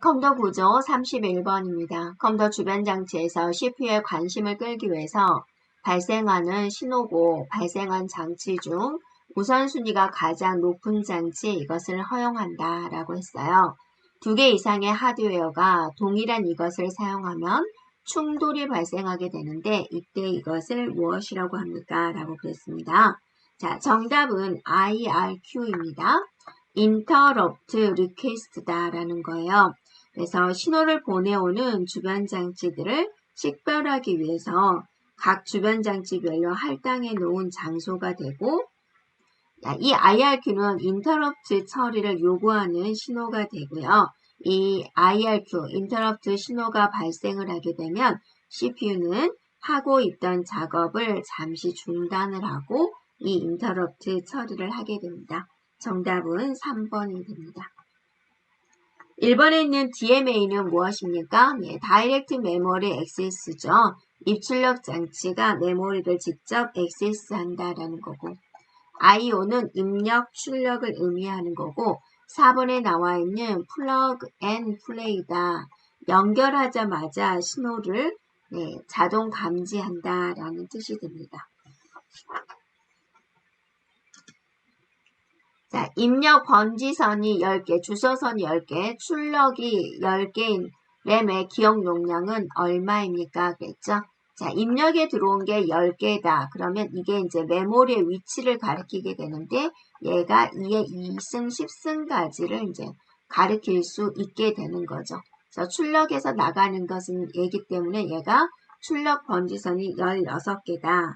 컴퓨터 구조 31번입니다. 컴퓨터 주변 장치에서 CPU의 관심을 끌기 위해서 발생하는 신호고 발생한 장치 중 우선순위가 가장 높은 장치 이것을 허용한다 라고 했어요. 두 개 이상의 하드웨어가 동일한 이것을 사용하면 충돌이 발생하게 되는데 이때 이것을 무엇이라고 합니까? 라고 그랬습니다. 자, 정답은 IRQ입니다. Interrupt Request다라는 거예요. 그래서 신호를 보내오는 주변 장치들을 식별하기 위해서 각 주변 장치별로 할당해 놓은 장소가 되고 이 IRQ는 인터럽트 처리를 요구하는 신호가 되고요. 이 IRQ, 인터럽트 신호가 발생을 하게 되면 CPU는 하고 있던 작업을 잠시 중단을 하고 이 인터럽트 처리를 하게 됩니다. 정답은 3번이 됩니다. 1번에 있는 DMA는 무엇입니까? 네, 다이렉트 메모리 액세스죠. 입출력 장치가 메모리를 직접 액세스한다라는 거고 IO는 입력, 출력을 의미하는 거고 4번에 나와 있는 플러그 앤 플레이다. 연결하자마자 신호를 네, 자동 감지한다라는 뜻이 됩니다. 자, 입력 번지선이 10개, 주소선이 10개, 출력이 10개인 램의 기억 용량은 얼마입니까? 그랬죠? 자, 입력에 들어온 게 10개다. 그러면 이게 이제 메모리의 위치를 가리키게 되는데 얘가 2의 2승, 10승까지를 이제 가리킬 수 있게 되는 거죠. 그래서 출력에서 나가는 것은 얘기 때문에 얘가 출력 번지선이 16개다.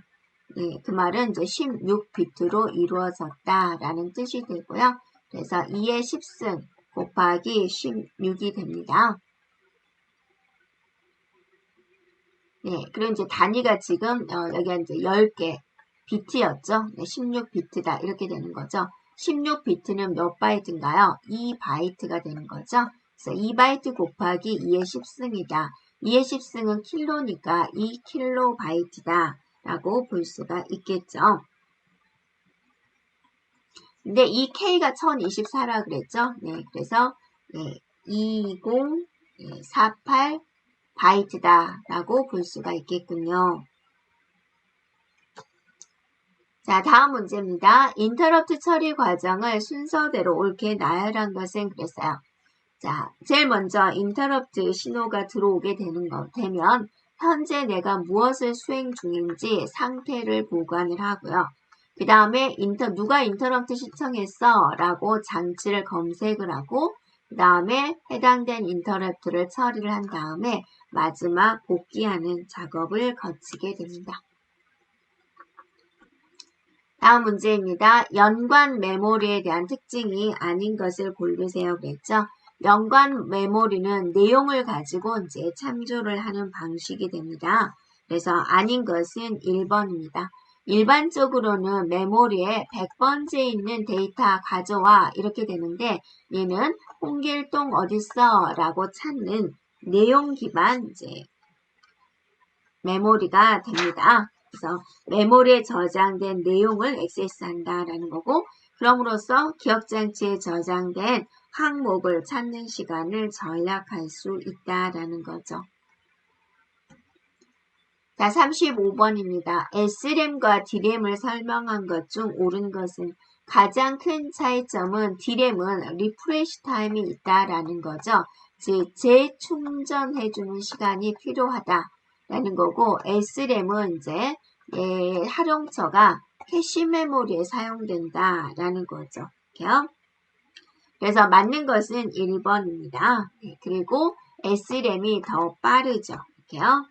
네, 그 말은 이제 16비트로 이루어졌다라는 뜻이 되고요. 그래서 2의 10승 곱하기 16이 됩니다. 네, 그리고 이제 단위가 지금 어, 여기가 이제 10개 비트였죠. 네, 16비트다 이렇게 되는 거죠. 16비트는 몇 바이트인가요? 2바이트가 되는 거죠. 그래서 2바이트 곱하기 2의 10승이다. 2의 10승은 킬로니까 2킬로바이트다. 라고 볼 수가 있겠죠. 근데 이 K가 1024라 그랬죠. 네, 그래서 네, 2048 바이트다 라고 볼 수가 있겠군요. 자, 다음 문제입니다. 인터럽트 처리 과정을 순서대로 옳게 나열한 것은 그랬어요. 자, 제일 먼저 인터럽트 신호가 들어오게 되는 거 되면 현재 내가 무엇을 수행 중인지 상태를 보관을 하고요. 그 다음에 인터 누가 인터럽트 신청했어 라고 장치를 검색을 하고 그 다음에 해당된 인터럽트를 처리를 한 다음에 마지막 복귀하는 작업을 거치게 됩니다. 다음 문제입니다. 연관 메모리에 대한 특징이 아닌 것을 고르세요 그랬죠. 연관 메모리는 내용을 가지고 이제 참조를 하는 방식이 됩니다. 그래서 아닌 것은 1번입니다. 일반적으로는 메모리에 100번째 있는 데이터 가져와 이렇게 되는데 얘는 홍길동 어딨어 라고 찾는 내용 기반 이제 메모리가 됩니다. 그래서 메모리에 저장된 내용을 액세스한다라는 거고 그럼으로써 기억장치에 저장된 항목을 찾는 시간을 절약할 수 있다라는 거죠. 자, 35번입니다. SRAM과 DRAM을 설명한 것 중 옳은 것은 가장 큰 차이점은 D램은 리프레시 타임이 있다라는 거죠. 즉, 재충전해주는 시간이 필요하다라는 거고, SRAM은 이제 예, 활용처가 캐시 메모리에 사용된다라는 거죠. 이렇게요. 그래서 맞는 것은 1번입니다. 네, 그리고 SRAM이 더 빠르죠. 이렇게요.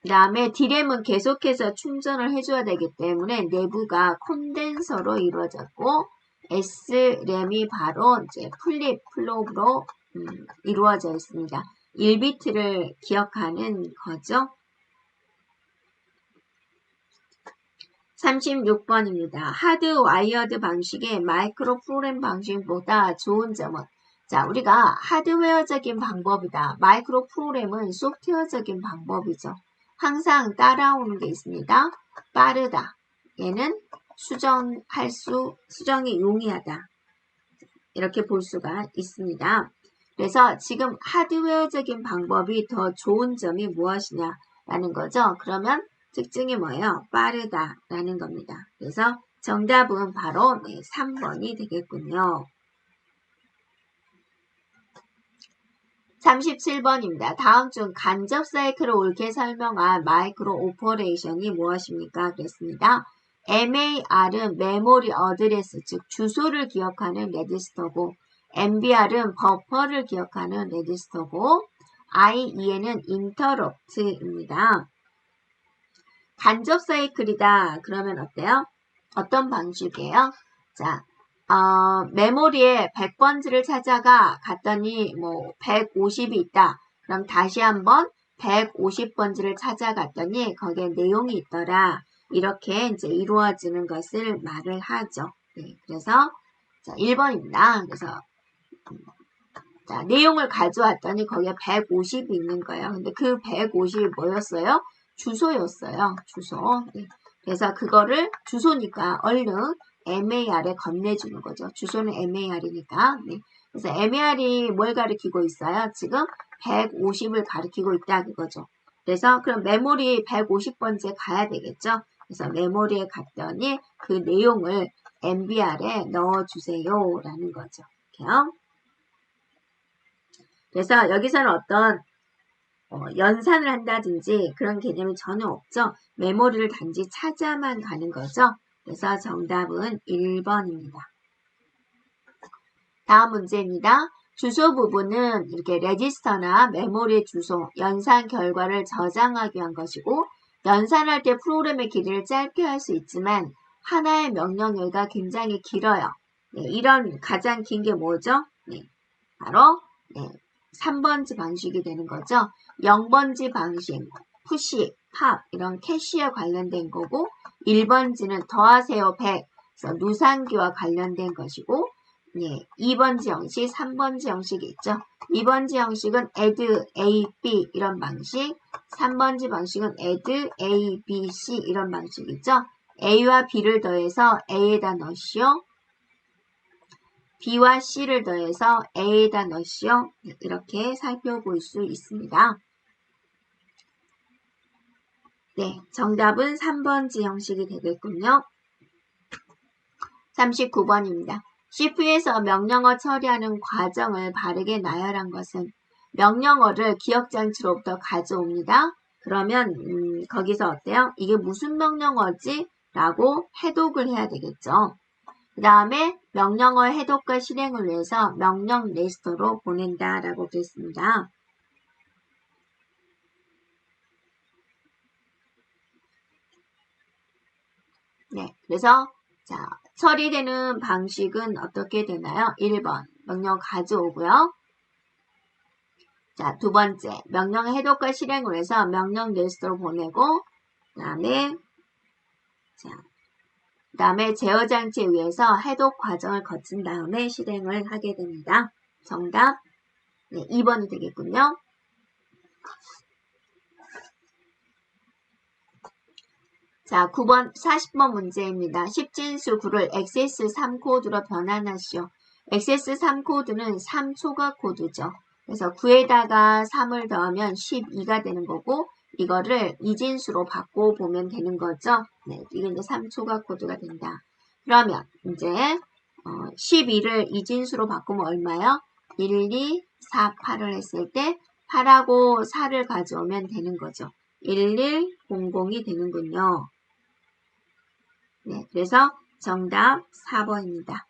그 다음에 D램은 계속해서 충전을 해줘야 되기 때문에 내부가 콘덴서로 이루어졌고 S램이 바로 이제 플립 플롭으로 음, 이루어져 있습니다. 1비트를 기억하는 거죠. 36번입니다. 하드 와이어드 방식의 마이크로 프로그램 방식보다 좋은 점은 자, 우리가 하드웨어적인 방법이다. 마이크로 프로그램은 소프트웨어적인 방법이죠. 항상 따라오는 게 있습니다. 빠르다. 얘는 수정할 수, 수정이 용이하다. 이렇게 볼 수가 있습니다. 그래서 지금 하드웨어적인 방법이 더 좋은 점이 무엇이냐라는 거죠. 그러면 특징이 뭐예요? 빠르다라는 겁니다. 그래서 정답은 바로 네, 3번이 되겠군요. 37번입니다. 다음 중 간접 사이클을 옳게 설명한 마이크로 오퍼레이션이 무엇입니까? 그랬습니다. MAR은 메모리 어드레스, 즉 주소를 기억하는 레지스터고 MBR은 버퍼를 기억하는 레지스터고 IEN은 인터럽트입니다. 간접 사이클이다. 그러면 어때요? 어떤 방식이에요? 자, 어, 메모리에 100번지를 찾아가 갔더니 뭐 150이 있다. 그럼 다시 한번 150번지를 찾아갔더니 거기에 내용이 있더라. 이렇게 이제 이루어지는 것을 말을 하죠. 네, 그래서 자, 1번입니다. 그래서 자, 내용을 가져왔더니 거기에 150이 있는 거예요. 근데 그 150이 뭐였어요? 주소였어요. 주소. 네. 그래서 그거를 주소니까 얼른 MAR에 건네주는 거죠. 주소는 MAR이니까. 네. 그래서 MAR이 뭘 가리키고 있어요? 지금 150을 가리키고 있다 그거죠. 그래서 그럼 메모리 150번째 가야 되겠죠. 그래서 메모리에 갔더니 그 내용을 MBR에 넣어주세요 라는 거죠. 이렇게요. 그래서 여기서는 어떤 어, 연산을 한다든지 그런 개념이 전혀 없죠. 메모리를 단지 찾아만 가는 거죠. 그래서 정답은 1번입니다. 다음 문제입니다. 주소 부분은 이렇게 레지스터나 메모리 주소, 연산 결과를 저장하기 위한 것이고 연산할 때 프로그램의 길이를 짧게 할 수 있지만 하나의 명령어가 굉장히 길어요. 네, 이런 가장 긴 게 뭐죠? 네, 바로 네, 3번지 방식이 되는 거죠. 0번지 방식, 푸시, 팝 이런 캐시에 관련된 거고 1번지는 더하세요 100 그래서 누상기와 관련된 것이고 예, 2번지 형식, 3번지 형식이 있죠. 2번지 형식은 add a, b 이런 방식 3번지 방식은 add a, b, c 이런 방식이죠. a와 b를 더해서 a에다 넣으시오. B와 c를 더해서 a에다 넣으시오. 네, 이렇게 살펴볼 수 있습니다. 네, 정답은 3번지 형식이 되겠군요. 39번입니다. CPU에서 명령어 처리하는 과정을 바르게 나열한 것은 명령어를 기억장치로부터 가져옵니다. 그러면 음, 거기서 어때요? 이게 무슨 명령어지? 라고 해독을 해야 되겠죠. 그 다음에 명령어 해독과 실행을 위해서 명령 레스터로 보낸다 라고 그랬습니다. 네, 그래서 자 처리되는 방식은 어떻게 되나요? 1번 명령 가져오고요. 자, 두 번째 명령 해독과 실행을 해서 명령 리스트로 보내고 그 다음에 자, 그 다음에 제어 장치에 의해서 해독 과정을 거친 다음에 실행을 하게 됩니다. 정답 네, 2번이 되겠군요. 자, 9번 40번 문제입니다. 10진수 9를 XS3 코드로 변환하시오. XS3 코드는 3 초각 코드죠. 그래서 9에다가 3을 더하면 12가 되는 거고 이거를 이진수로 바꿔보면 되는 거죠. 네, 이게 이제 3초각 코드가 된다. 그러면 이제 어, 12를 이진수로 바꾸면 얼마요? 1, 2, 4, 8을 했을 때 8하고 4를 가져오면 되는 거죠. 1100이 되는군요. 네, 그래서 정답 4번입니다.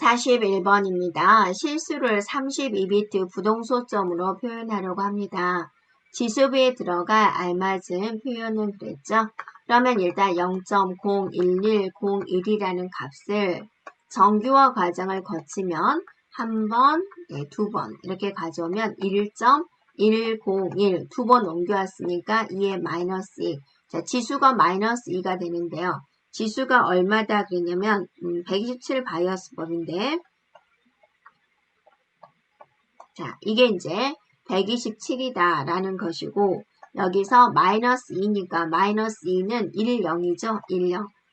4 1 번입니다 실수를 32비트 부동소점으로 표현하려고 합니다. 지수비에 들어갈 알맞은 표현은 그랬죠. 그러면 일단 0.01101이라는 값을 정규화 과정을 거치면 한 번, 네, 두번 이렇게 가져오면 1. 101, 두 번 옮겨왔으니까 2에 마이너스 2. 자, 지수가 마이너스 2가 되는데요. 지수가 얼마다 그랬냐면 음, 127 바이어스 법인데 자, 이게 이제 127이다 라는 것이고 여기서 마이너스 2니까 마이너스 2는 1, 0이죠. 1,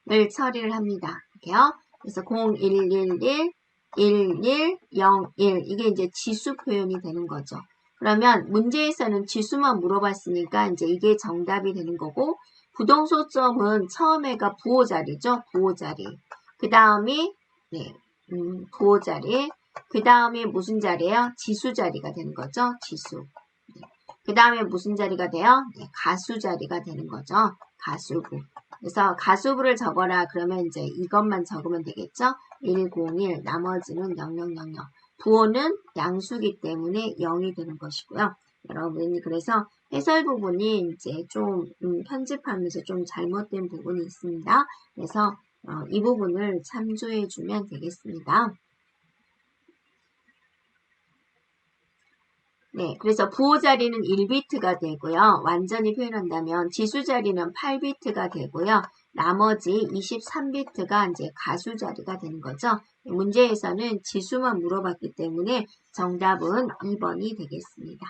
0을 처리를 합니다. 이렇게요. 그래서 0, 1, 1, 1, 1, 1, 0, 1 이게 이제 지수 표현이 되는 거죠. 그러면 문제에서는 지수만 물어봤으니까 이제 이게 정답이 되는 거고 부동소점은 처음에가 부호 자리죠. 부호 자리. 그 다음이 네, 음, 부호 자리. 그 다음에 무슨 자리예요? 지수 자리가 되는 거죠. 지수. 네. 그 다음에 무슨 자리가 돼요? 네, 가수 자리가 되는 거죠. 가수부. 그래서 가수부를 적어라 그러면 이제 이것만 적으면 되겠죠. 101 나머지는 0000 부호는 양수기 때문에 0이 되는 것이고요. 여러분이 그래서 해설 부분이 이제 좀 음, 편집하면서 좀 잘못된 부분이 있습니다. 그래서 어, 이 부분을 참조해 주면 되겠습니다. 네, 그래서 부호 자리는 1비트가 되고요. 완전히 표현한다면 지수 자리는 8비트가 되고요. 나머지 23비트가 이제 가수 자리가 되는 거죠. 문제에서는 지수만 물어봤기 때문에 정답은 2번이 되겠습니다.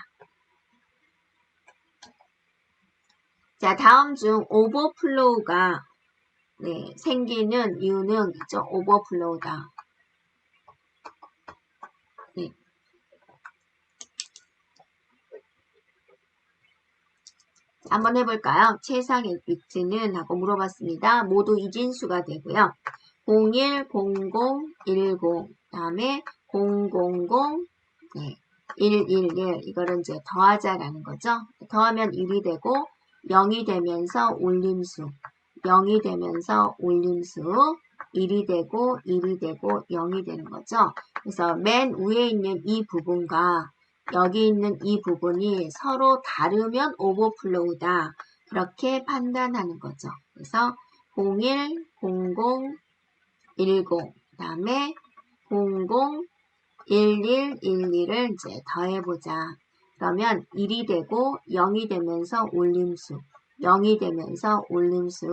자, 다음 중 오버플로우가 네, 생기는 이유는 있죠. 오버플로우다. 네. 한번 해볼까요? 최상의 비트는 하고 물어봤습니다. 모두 이진수가 되고요. 01, 00, 10, 다음에 000, 네, 111 이거를 이제 더하자라는 거죠. 더하면 1이 되고 0이 되면서 올림수 0이 되면서 올림수 1이 되고 1이 되고 0이 되는 거죠. 그래서 맨 위에 있는 이 부분과 여기 있는 이 부분이 서로 다르면 오버플로우다. 그렇게 판단하는 거죠. 그래서 01, 00, 10, 그 다음에 00, 11, 12를 이제 더해보자. 그러면 1이 되고 0이 되면서 올림수, 0이 되면서 올림수,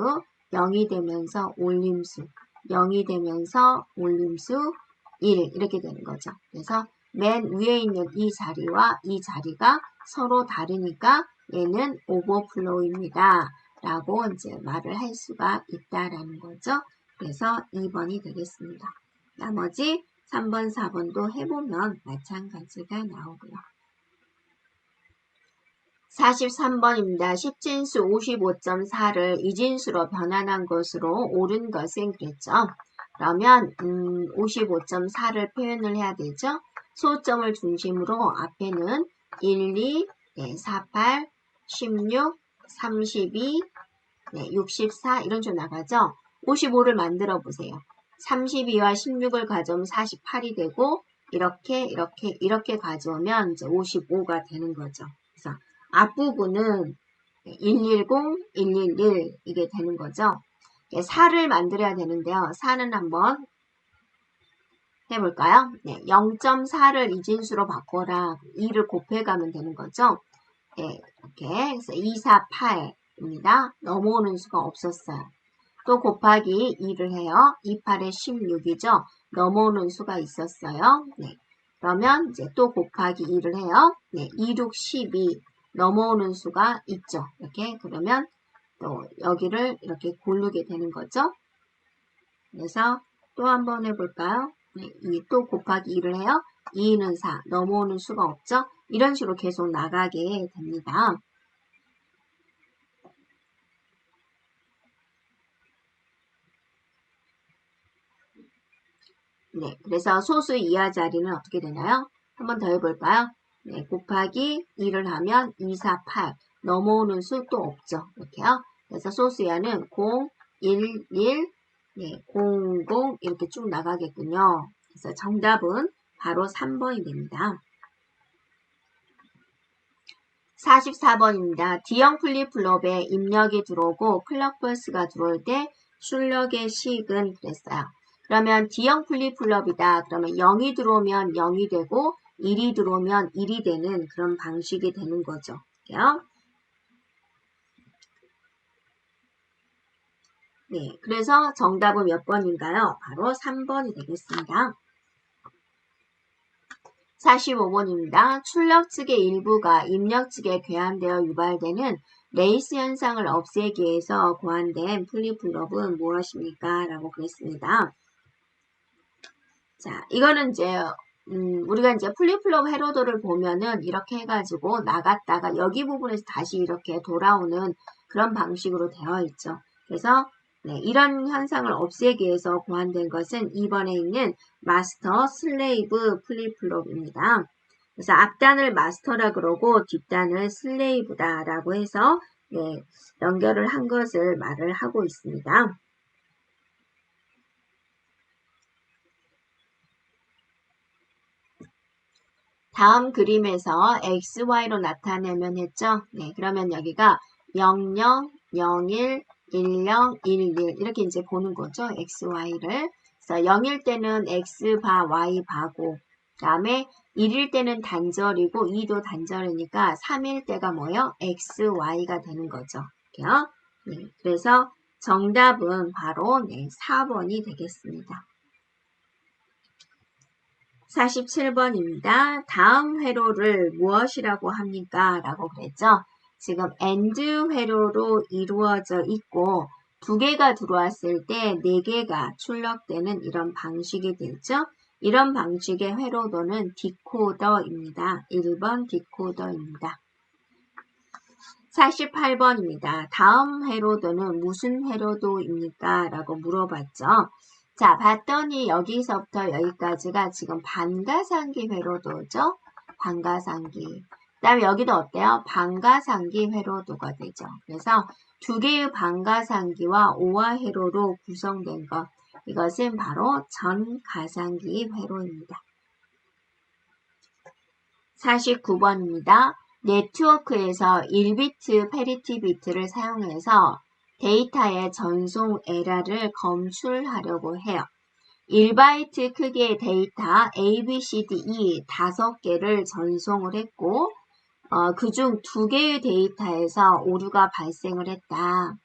0이 되면서 올림수, 0이 되면서 올림수 1 이렇게 되는 거죠. 그래서 맨 위에 있는 이 자리와 이 자리가 서로 다르니까 얘는 오버플로우입니다. 라고 이제 말을 할 수가 있다라는 거죠. 그래서 2번이 되겠습니다. 나머지 3번, 4번도 해보면 마찬가지가 나오고요. 43번입니다. 10진수 55.4를 이진수로 변환한 것으로 옳은 것은 그랬죠. 그러면 음, 55.4를 표현을 해야 되죠. 소점을 중심으로 앞에는 1, 2, 네, 48, 16, 32, 네, 64 이런 식으로 나가죠. 55를 만들어 보세요. 32와 16을 가져오면 48이 되고 이렇게 이렇게 이렇게 가져오면 이제 55가 되는 거죠. 앞부분은 110, 111 이게 되는 거죠. 4를 만들어야 되는데요. 4는 한번 해볼까요? 네, 0.4를 이진수로 바꿔라. 2를 곱해가면 되는 거죠. 네, 이렇게 그래서 2, 4, 8입니다. 넘어오는 수가 없었어요. 또 곱하기 2를 해요. 2, 8에 16이죠. 넘어오는 수가 있었어요. 네. 그러면 이제 또 곱하기 2를 해요. 네, 2, 6, 12 넘어오는 수가 있죠. 이렇게 그러면 또 여기를 이렇게 고르게 되는 거죠. 그래서 또 한번 해볼까요? 네, 2 또 곱하기 2를 해요. 2는 4 넘어오는 수가 없죠. 이런 식으로 계속 나가게 됩니다. 네, 그래서 소수 이하 자리는 어떻게 되나요? 한번 더 해볼까요? 네, 곱하기 2를 하면 2, 4, 8 넘어오는 수 또 없죠. 이렇게요. 그래서 소수 이하는 0, 1, 1, 네, 0, 0 이렇게 쭉 나가겠군요. 그래서 정답은 바로 3번이 됩니다. 44번입니다. D형 플립플롭에 입력이 들어오고 클럭버스가 들어올 때 출력의 식은 그랬어요. 그러면 D형 플립플롭이다. 그러면 0이 들어오면 0이 되고 1이 들어오면 1이 되는 그런 방식이 되는 거죠. 네, 그래서 정답은 몇 번인가요? 바로 3번이 되겠습니다. 45번입니다. 출력 측의 일부가 입력 측에 괴함되어 유발되는 레이스 현상을 없애기 위해서 고안된 플리플롭은 무엇입니까? 라고 그랬습니다. 자, 이거는 이제 음, 우리가 이제 플립플롭 헤로도를 보면은 이렇게 해가지고 나갔다가 여기 부분에서 다시 이렇게 돌아오는 그런 방식으로 되어 있죠. 그래서 네, 이런 현상을 없애기 위해서 고안된 것은 2번에 있는 마스터 슬레이브 플립플롭입니다. 그래서 앞단을 마스터라 그러고 뒷단을 슬레이브다라고 해서 네, 연결을 한 것을 말을 하고 있습니다. 다음 그림에서 XY로 나타내면 했죠? 네, 그러면 여기가 00, 01, 10, 11 이렇게 이제 보는 거죠. XY를. 그래서 0일 때는 X바, Y바고 그 다음에 1일 때는 단절이고 2도 단절이니까 3일 때가 뭐요? XY가 되는 거죠. 네, 그래서 정답은 바로 네, 4번이 되겠습니다. 47번입니다. 다음 회로를 무엇이라고 합니까? 라고 그랬죠. 지금 AND 회로로 이루어져 있고 두 개가 들어왔을 때 네 개가 출력되는 이런 방식이 되죠. 이런 방식의 회로도는 디코더입니다. 1번 디코더입니다. 48번입니다. 다음 회로도는 무슨 회로도입니까? 라고 물어봤죠. 자, 봤더니 여기서부터 여기까지가 지금 반가상기 회로도죠. 반가상기. 그 다음에 여기도 어때요? 반가상기 회로도가 되죠. 그래서 두 개의 반가상기와 오화 회로로 구성된 것. 이것은 바로 전가상기 회로입니다. 49번입니다. 네트워크에서 1비트 페리티 비트를 사용해서 데이터의 전송 에러를 검출하려고 해요. 1바이트 크기의 데이터 A, B, C, D, E 다섯 개를 전송을 했고 어, 그중 두 개의 데이터에서 오류가 발생을 했다.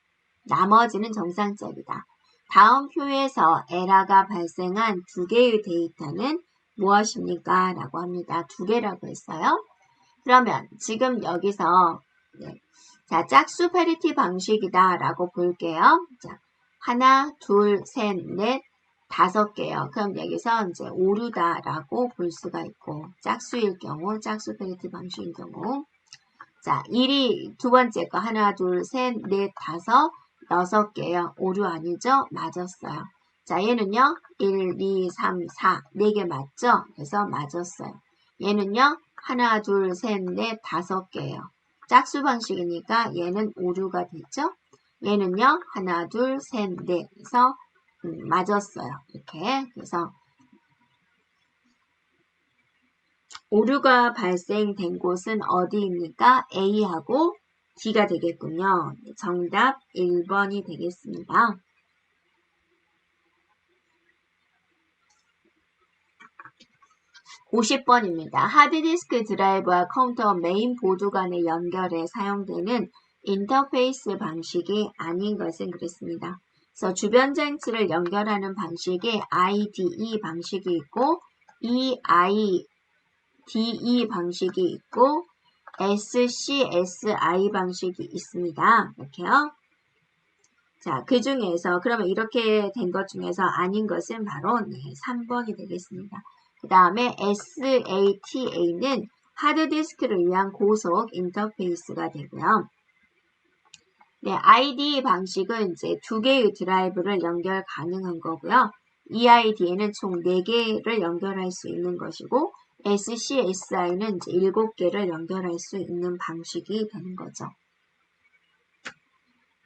나머지는 정상적이다. 다음 표에서 에러가 발생한 두 개의 데이터는 무엇입니까? 라고 합니다. 두 개라고 했어요. 그러면 지금 여기서 네, 자, 짝수 페리티 방식이다 라고 볼게요. 자, 하나, 둘, 셋, 넷, 다섯 개요. 그럼 여기서 이제 오류다 라고 볼 수가 있고 짝수일 경우, 짝수 페리티 방식인 경우 자, 1이 두 번째 거 하나, 둘, 셋, 넷, 다섯, 여섯 개요. 오류 아니죠? 맞았어요. 자, 얘는요. 1, 2, 3, 4, 4개 맞죠? 그래서 맞았어요. 얘는요. 하나, 둘, 셋, 넷, 다섯 개예요. 짝수 방식이니까 얘는 오류가 되죠. 얘는요. 하나, 둘, 셋, 넷. 그래서 음, 맞았어요. 이렇게. 그래서 오류가 발생된 곳은 어디입니까? A하고 D가 되겠군요. 정답 1번이 되겠습니다. 50번입니다. 하드디스크 드라이브와 컴퓨터 메인 보드 간의 연결에 사용되는 인터페이스 방식이 아닌 것은 그렇습니다. 그래서 주변 장치를 연결하는 방식에 IDE 방식이 있고 EIDE 방식이 있고 SCSI 방식이 있습니다. 이렇게요. 자, 그 중에서 그러면 이렇게 된 것 중에서 아닌 것은 바로 네, 3번이 되겠습니다. 그 다음에 SATA는 하드디스크를 위한 고속 인터페이스가 되고요. 네, ID 방식은 이제 두 개의 드라이브를 연결 가능한 거고요. EID에는 총 4개를 연결할 수 있는 것이고 SCSI는 이제 7개를 연결할 수 있는 방식이 되는 거죠.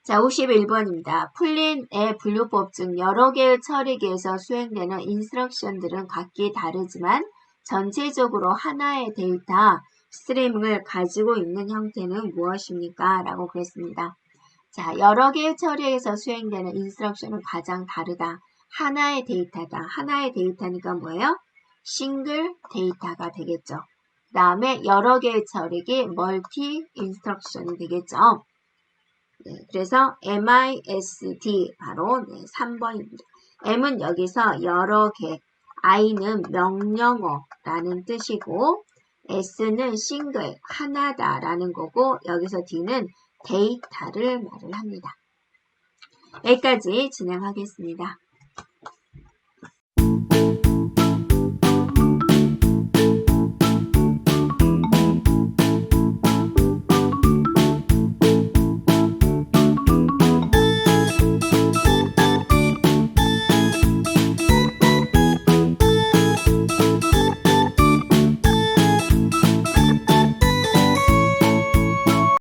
자, 51번입니다. 풀린의 분류법 중 여러 개의 처리기에서 수행되는 인스트럭션들은 각기 다르지만 전체적으로 하나의 데이터 스트리밍을 가지고 있는 형태는 무엇입니까? 라고 그랬습니다. 자, 여러 개의 처리에서 수행되는 인스트럭션은 가장 다르다. 하나의 데이터다. 하나의 데이터니까 뭐예요? 싱글 데이터가 되겠죠. 그 다음에 여러 개의 처리기 멀티 인스트럭션이 되겠죠. 네, 그래서 MISD 바로 네, 3번입니다. M은 여기서 여러 개, I는 명령어라는 뜻이고 S는 싱글, 하나다라는 거고 여기서 D는 데이터를 말을 합니다. 여기까지 진행하겠습니다.